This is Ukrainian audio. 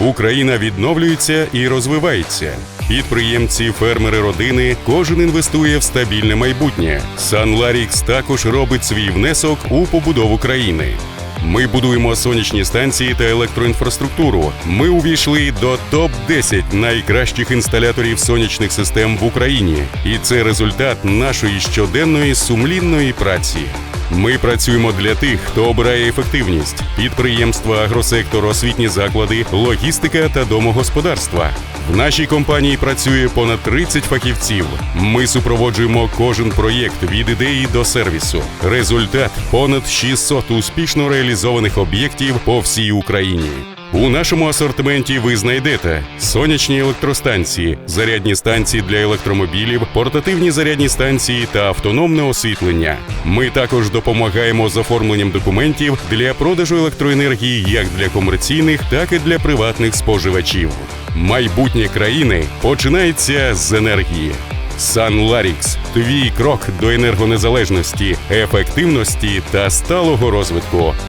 Україна відновлюється і розвивається. Підприємці, фермери, родини, кожен інвестує в стабільне майбутнє. Санларікс також робить свій внесок у побудову країни. Ми будуємо сонячні станції та електроінфраструктуру. Ми увійшли до топ 10 найкращих інсталяторів сонячних систем в Україні, і це результат нашої щоденної сумлінної праці. Ми працюємо для тих, хто обирає ефективність: підприємства, агросектор, освітні заклади, логістика та домогосподарства. В нашій компанії працює понад 30 фахівців. Ми супроводжуємо кожен проєкт від ідеї до сервісу. Результат понад 600 успішно реалізованих об'єктів по всій Україні. У нашому асортименті ви знайдете сонячні електростанції, зарядні станції для електромобілів, портативні зарядні станції та автономне освітлення. Ми також допомагаємо з оформленням документів для продажу електроенергії як для комерційних, так і для приватних споживачів. Майбутнє країни починається з енергії. Sunlarix – твій крок до енергонезалежності, ефективності та сталого розвитку.